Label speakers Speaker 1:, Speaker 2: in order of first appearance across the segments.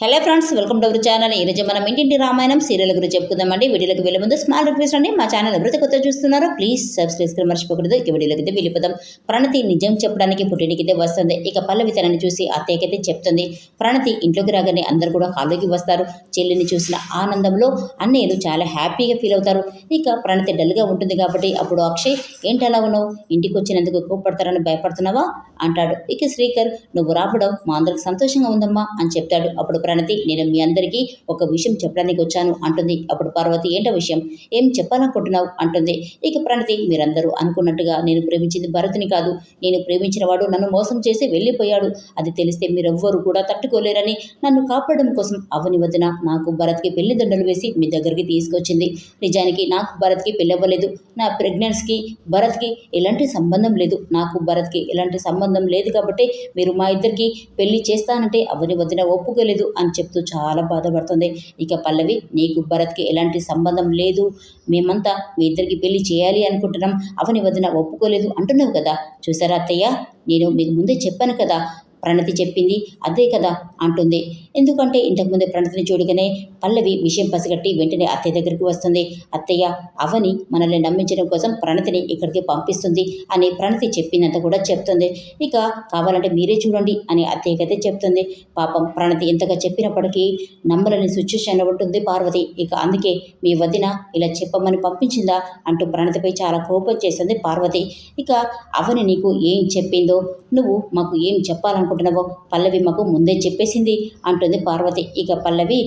Speaker 1: Hello friends welcome to our channel ఈరోజు మనం ఇంటింటి రామాయణం సీరియల్ గురించి చెప్పుకుందామండి. వీడియోకి వెళ్ళే ముందు స్మాల్ రిక్వెస్ట్ అండి. మా ఛానల్ ఎవరైతే కొత్త చూస్తున్నారో ప్లీజ్ సబ్స్క్రైబ్ చేసుకుని మర్చిపోకూడదు. ఇక వీడియోకి అయితే వెళ్ళిపోదాం. ప్రణతి నిజం చెప్పడానికి పుట్టినికైతే వస్తుంది. ఇక పల్లవి తనని చూసి అత్తయ్యకైతే చెప్తుంది. ప్రణతి ఇంట్లోకి రాగానే అందరు కూడా హాల్లోకి వస్తారు. చెల్లిని చూసిన ఆనందంలో అన్నయ్యలు చాలా హ్యాపీగా ఫీల్ అవుతారు. ఇక ప్రణతి డల్గా ఉంటుంది కాబట్టి అప్పుడు అక్షయ్ ఏంటి అలా ఉన్నావు? ఇంటికి వచ్చినందుకు కోప్పడతారని భయపడుతున్నావా? అంటాడు. ఇక శ్రీకర్ నువ్వు రావడం మా అందరికి సంతోషంగా ఉందమ్మా అని చెప్తాడు. అప్పుడు ప్రణతి నేను మీ అందరికీ ఒక విషయం చెప్పడానికి వచ్చాను అంటుంది. అప్పుడు పార్వతి ఏంటో విషయం? ఏం చెప్పాలనుకుంటున్నావు? అంటుంది. ఇక ప్రణతి మీరందరూ అనుకున్నట్టుగా నేను ప్రేమించింది భరత్ని కాదు. నేను ప్రేమించిన వాడు నన్ను మోసం చేసి వెళ్ళిపోయాడు. అది తెలిస్తే మీరెవ్వరూ కూడా తట్టుకోలేరని నన్ను కాపాడడం కోసం అవని వదిన నాకు భరత్కి పెళ్ళి దండలు వేసి మీ దగ్గరికి తీసుకొచ్చింది. నిజానికి నాకు భరత్కి పెళ్ళవ్వలేదు. నా ప్రెగ్నెన్స్కి భరత్కి ఎలాంటి సంబంధం లేదు. నాకు భరత్కి ఎలాంటి సంబంధం లేదు కాబట్టి మీరు మా ఇద్దరికి పెళ్ళి చేస్తానంటే అవని వదిన ఒప్పుకోలేదు. అని చెప్తూ చాలా బాధపడుతుంది. ఇక పల్లవి నీకు భరత్కి ఎలాంటి సంబంధం లేదు. మేమంతా మీ ఇద్దరికి పెళ్ళి చేయాలి అనుకుంటున్నాం. అవని వదిన ఒప్పుకోలేదు అంటున్నావు కదా. చూసారా అత్తయ్య? నేను మీకు ముందే చెప్పాను కదా. ప్రణతి చెప్పింది అదే కదా అంటుంది. ఎందుకంటే ఇంతకుముందు ప్రణతిని చూడగానే పల్లవి విషయం పసిగట్టి వెంటనే అత్తయ్య దగ్గరికి వస్తుంది. అత్తయ్య అవని మనల్ని నమ్మించడం కోసం ప్రణతిని ఇక్కడికి పంపిస్తుంది అని ప్రణతి చెప్పినంత కూడా చెప్తుంది. ఇక కావాలంటే మీరే చూడండి అని అత్తయ్యకైతే చెప్తుంది. పాపం ప్రణతి ఎంతగా చెప్పినప్పటికీ నమ్మలని సిచ్యువేషన్లో ఉంటుంది పార్వతి. ఇక అందుకే మీ వదిన ఇలా చెప్పమని పంపించిందా అంటూ ప్రణతిపై చాలా కోపం చేస్తుంది పార్వతి. ఇక అవని నీకు ఏం చెప్పిందో నువ్వు మాకు ఏం చెప్పాలంటే పల్లవి మాకు ముందే చెప్పేసింది అంటుంది పార్వతి. ఇక పల్లవి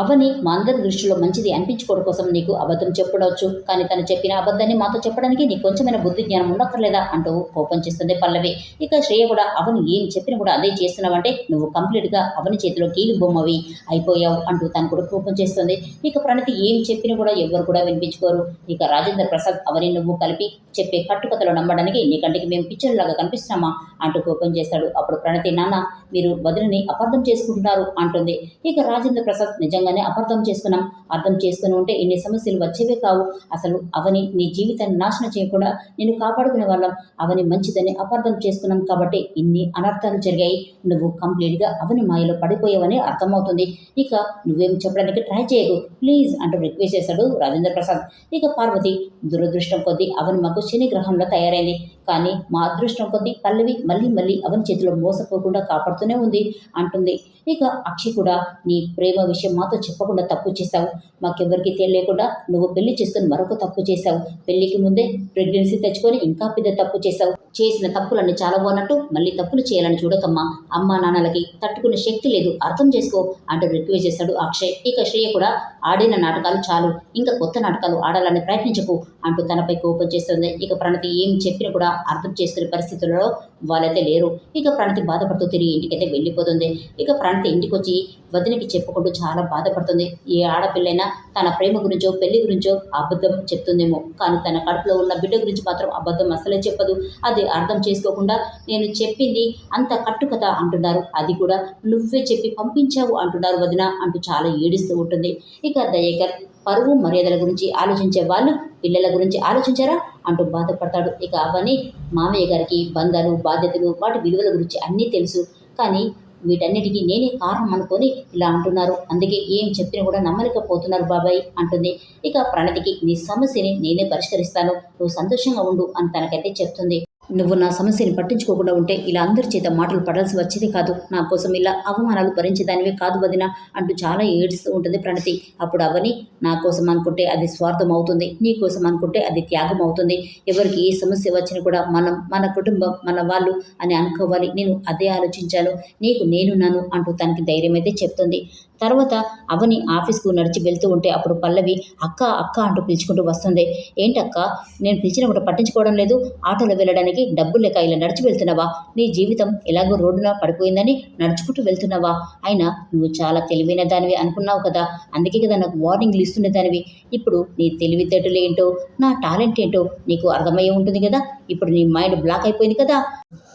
Speaker 1: అవని మా అందరి దృష్టిలో మంచిది అనిపించుకోవడం కోసం నీకు అబద్ధం చెప్పడవచ్చు కానీ తను చెప్పిన అబద్ధాన్ని మాతో చెప్పడానికి నీకు కొంచెమైన బుద్ధి జ్ఞానం ఉండక్కర్లేదా అంటూ కోపం చేస్తుంది పల్లవి. ఇక శ్రేయ కూడా అవని ఏం చెప్పినా కూడా అదే చేస్తున్నావంటే నువ్వు కంప్లీట్గా అవని చేతిలో కీలు బొమ్మవి అయిపోయావు అంటూ తను కూడా కోపం చేస్తుంది. ఇక ప్రణతి ఏం చెప్పినా కూడా ఎవ్వరు కూడా వినిపించుకోరు. ఇక రాజేంద్ర ప్రసాద్ అవని నువ్వు కలిపి చెప్పే కట్టుకథలు నమ్మడానికి నీ కంటికి మేము పిచ్చర్లాగా కనిపిస్తున్నామా అంటూ కోపం చేస్తాడు. అప్పుడు ప్రణతి నాన్న మీరు వదిలిని అపార్థం చేసుకుంటున్నారు అంటుంది. ఇక రాజేంద్ర ప్రసాద్ నిజంగా నిజంగానే అపార్థం చేసుకున్నాం అర్థం చేసుకుని ఉంటే ఇన్ని సమస్యలు వచ్చేవే కావు. అసలు అవని నీ జీవితాన్ని నాశనం చేయకుండా నేను కాపాడుకునే వాళ్ళం అవని మంచిదని అపార్థం చేసుకున్నాం కాబట్టి ఇన్ని అనర్థాలు జరిగాయి. నువ్వు కంప్లీట్గా అవని మాయలో పడిపోయావని అర్థమవుతుంది. ఇక నువ్వేం చెప్పడానికి ట్రై చేయకు. ప్లీజ్ అంటూ రిక్వెస్ట్ చేశాడు రాజేంద్ర ప్రసాద్. ఇక పార్వతి దురదృష్టం కొద్దీ అవని మాకు శని గ్రహంలో తయారైంది. కానీ మా అదృష్టం కొద్దీ పల్లవి మళ్ళీ మళ్ళీ అవని చేతిలో మోసపోకుండా కాపాడుతూనే ఉంది అంటుంది. ఇక అక్షయ్ కూడా నీ ప్రేమ విషయం మాతో చెప్పకుండా తప్పు చేశావు. మాకెవ్వరికి తెలియకుండా నువ్వు పెళ్ళి చేసుకుని మరొక తప్పు చేశావు. పెళ్ళికి ముందే ప్రెగ్నెన్సీ తెచ్చుకొని ఇంకా పెద్ద తప్పు చేశావు. చేసిన తప్పులన్నీ చాలా బాగున్నట్టు మళ్ళీ తప్పులు చేయాలని చూడకమ్మా అమ్మా నాన్నలకి తట్టుకునే శక్తి లేదు. అర్థం చేసుకో అంటూ రిక్వెస్ట్ చేశాడు అక్షయ్. ఇక శ్రేయ కూడా ఆడిన నాటకాలు చాలు. ఇంకా కొత్త నాటకాలు ఆడాలని ప్రయత్నించకు అంటూ తనపై కోపం చేస్తుంది. ఇక ప్రణతి ఏం చెప్పినా కూడా అర్థం చేసుకునే పరిస్థితుల్లో వాళ్ళైతే లేరు. ఇక ప్రణతి బాధపడుతూ తిరిగి ఇంటికైతే వెళ్ళిపోతుంది. ఇక ప్రణతి ఇంటికి వచ్చి వదినకి చెప్పుకుంటూ చాలా బాధపడుతుంది. ఏ ఆడపిల్లైనా తన ప్రేమ గురించో పెళ్ళి గురించో అబద్ధం చెప్తుందేమో. కానీ తన కడుపులో ఉన్న బిడ్డ గురించి మాత్రం అబద్ధం అసలే చెప్పదు. అది అర్థం చేసుకోకుండా నేను చెప్పింది అంత కట్టుకథ అంటున్నారు. అది కూడా నువ్వే చెప్పి పంపించావు అంటున్నారు వదిన అంటూ చాలా ఏడుస్తూ ఉంటుంది. ఇక దయేకర్ పరువు మర్యాదల గురించి ఆలోచించే వాళ్ళు పిల్లల గురించి ఆలోచించారా అంటూ బాధపడతాడు. ఇక అవని మామయ్య గారికి బంధాలు బాధ్యతలు వాటి విలువల గురించి అన్నీ తెలుసు. కానీ వీటన్నిటికీ నేనే కారణం అనుకొని ఇలా అంటున్నారు. అందుకే ఏం చెప్పినా కూడా నమ్మలేకపోతున్నారు బాబాయ్ అంటుంది. ఇక ప్రణతికి నీ సమస్యని నేనే పరిష్కరిస్తాను. నువ్వు సంతోషంగా ఉండు అని తనకైతే చెప్తుంది. నువ్వు నా సమస్యని పట్టించుకోకుండా ఉంటే ఇలా అందరి చేత మాటలు పడాల్సి వచ్చేది కాదు. నా కోసం ఇలా అవమానాలు భరించేదానివే కాదు వదిన అంటూ చాలా ఏడుస్తూ ఉంటుంది ప్రణతి. అప్పుడు అవని నా కోసం అనుకుంటే అది స్వార్థం అవుతుంది నీ కోసం అనుకుంటే అది త్యాగం అవుతుంది. ఎవరికి ఏ సమస్య వచ్చినా కూడా మనం మన కుటుంబం మన వాళ్ళు అని అనుకోవాలి. నేను అదే ఆలోచించాను. నీకు నేనున్నాను అంటూ తనకి ధైర్యం అయితే చెప్తుంది. తర్వాత అవని ఆఫీస్కు నడిచి వెళ్తూ ఉంటే అప్పుడు పల్లవి అక్క అక్క అంటూ పిలుచుకుంటూ వస్తుంది. ఏంటక్క నేను పిలిచినప్పుడు పట్టించుకోవడం లేదు. ఆటోలో వెళ్ళడానికి డబ్బు లేక ఇలా నడిచి వెళ్తున్నావా? నీ జీవితం ఎలాగో రోడ్డున పడిపోయిందని నడుచుకుంటూ వెళ్తున్నావా? అయినా నువ్వు చాలా తెలివైన దానివి అనుకున్నావు కదా. అందుకే కదా నాకు వార్నింగ్లు ఇస్తున్న దానివి. ఇప్పుడు నీ తెలివితేటలు ఏంటో నా టాలెంట్ ఏంటో నీకు అర్థమయ్యే ఉంటుంది కదా. ఇప్పుడు నీ మైండ్ బ్లాక్ అయిపోయింది కదా.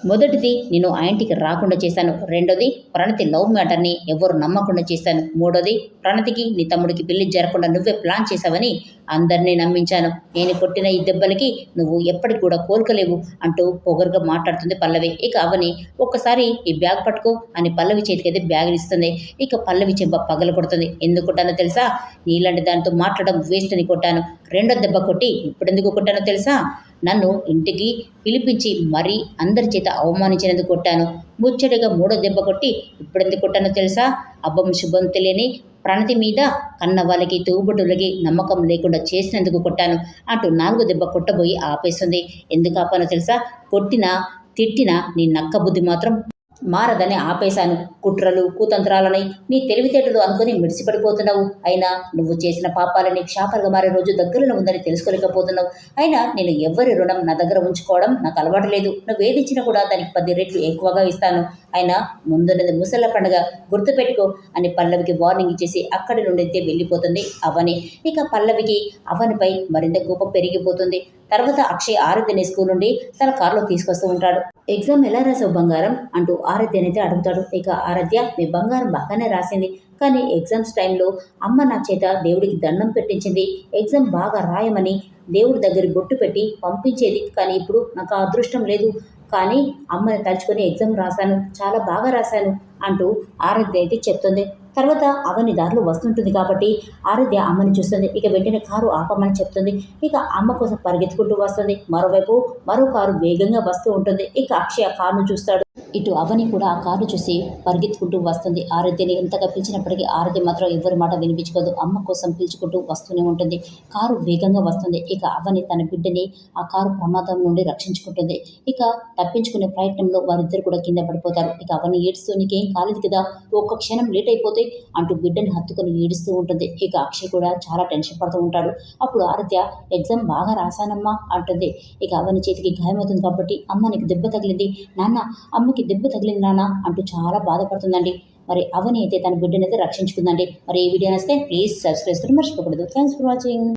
Speaker 1: మొదటిది నేను ఆ ఇంటికి రాకుండా చేశాను. రెండోది ప్రణతి లవ్ మ్యాటర్ని ఎవరు నమ్మకుండా చేశాను. మూడోది ప్రణతికి నీ తమ్ముడికి పెళ్ళి జరగకుండా నువ్వే ప్లాన్ చేశావని అందరినీ నమ్మించాను. నేను కొట్టిన ఈ దెబ్బలకి నువ్వు ఎప్పటికి కూడా కోలుకోలేవు అంటూ పొగరుగా మాట్లాడుతుంది పల్లవి. ఇక అవని ఒక్కసారి ఈ బ్యాగ్ పట్టుకో అని పల్లవి చేతికైతే బ్యాగ్ ఇస్తుంది. ఇక పల్లవి చెంప పగల కొడుతుంది ఎందుకుంటానో తెలుసా? నీలాంటి దానితో మాట్లాడడం వేస్ట్ అని కొట్టాను. రెండో దెబ్బ కొట్టి ఇప్పుడెందుకు కొట్టానో తెలుసా? నన్ను ఇంటికి పిలిపించి మరీ అందరి చేత అవమానించినందుకు కొట్టాను. ముచ్చటగా మూడో దెబ్బ కొట్టి ఇప్పుడెందుకు కొట్టానో తెలుసా? అబ్బం శుభం తెలియని ప్రణతి మీద కన్న వాళ్ళకి తూబుడులకి నమ్మకం లేకుండా చేసినందుకు కొట్టాను. అంటూ నాలుగో దెబ్బ కొట్టబోయి ఆపేస్తుంది ఎందుకు ఆపానో తెలుసా? కొట్టినా తిట్టినా నీ నక్క బుద్ధి మాత్రం మారదని ఆపేశాను. కుట్రలు కుతంత్రాలని నీ తెలివితేటలు అనుకుని మిడిసిపడిపోతున్నావు. అయినా నువ్వు చేసిన పాపాలని క్షాపలుగా మారే రోజు దగ్గరలో ఉందని తెలుసుకోలేకపోతున్నావు. అయినా నేను ఎవరి రుణం నా దగ్గర ఉంచుకోవడం నాకు అలవాటు లేదు. నువ్వు ఏదిచ్చినా కూడా దానికి పది రెట్లు ఎక్కువగా ఇస్తాను. అయినా ముందున్నది ముసళ్ళ పండుగ. గుర్తుపెట్టుకో అని పల్లవికి వార్నింగ్ ఇచ్చేసి అక్కడి నుండి అయితే వెళ్ళిపోతుంది అవని. ఇక పల్లవికి అవనిపై మరింత కోపం పెరిగిపోతుంది. తర్వాత అక్షయ్ ఆరాధ్యని స్కూల్ నుండి తన కారులో తీసుకొస్తూ ఉంటాడు. ఎగ్జామ్ ఎలా రాసావు బంగారం? అంటూ ఆరాధ్యని అయితే అడుగుతాడు. ఇక ఆరాధ్య మీ బంగారం బాగానే రాసింది. కానీ ఎగ్జామ్స్ టైంలో అమ్మ నా చేత దేవుడికి దండం పెట్టించింది. ఎగ్జామ్ బాగా రాయమని దేవుడి దగ్గర బొట్టు పెట్టి పంపించేది. కానీ ఇప్పుడు నాకు ఆ అదృష్టం లేదు. కానీ అమ్మని తలుచుకొని ఎగ్జామ్ రాశాను చాలా బాగా రాశాను అంటూ ఆరాధ్య అయితే చెప్తుంది. తర్వాత అవని దారిలో వస్తుంటుంది కాబట్టి ఆరాధ్య అమ్మని చూస్తుంది. ఇక వెంటనే కారు ఆపమని చెప్తుంది. ఇక అమ్మ కోసం పరిగెత్తుకుంటూ వస్తుంది. మరోవైపు మరో కారు వేగంగా వస్తూ ఉంటుంది. ఇక అక్షయ కారును చూస్తాడు. ఇటు అవని కూడా ఆ కారు చూసి పరిగెత్తుకుంటూ వస్తుంది. ఆరాధ్యని ఎంతగా పిలిచినప్పటికీ ఆరాధ్య మాత్రం ఎవరి మాట వినిపించుకోదు. అమ్మ కోసం పిలుచుకుంటూ వస్తూనే ఉంటుంది. కారు వేగంగా వస్తుంది. ఇక అవని తన బిడ్డని ఆ కారు ప్రమాదం నుండి రక్షించుకుంటుంది. ఇక తప్పించుకునే ప్రయత్నంలో వారిద్దరు కూడా కింద పడిపోతారు. ఇక అవని ఏడుస్తూ నీకేం కాలేదు కదా? ఒక్క క్షణం లేట్ అయిపోతే? అంటూ బిడ్డని హత్తుకొని ఏడుస్తూ ఉంటుంది. ఇక అక్షయ్ కూడా చాలా టెన్షన్ పడుతూ ఉంటాడు. అప్పుడు ఆరాధ్య ఎగ్జామ్ బాగా రాశానమ్మా అంటుంది. ఇక అవని చేతికి గాయమవుతుంది కాబట్టి అమ్మ నీకు దెబ్బ తగిలింది. నాన్న అమ్మకి దెబ్బ తగిలింది నాన్న అంటూ చాలా బాధపడుతుందండి. మరి అవని అయితే తన బిడ్డనైతే రక్షించుకుందండి. మరి ఈ వీడియో నస్తే ప్లీజ్ సబ్స్క్రైబ్ చేసుకుని మర్చిపోకూడదు. Thanks for watching.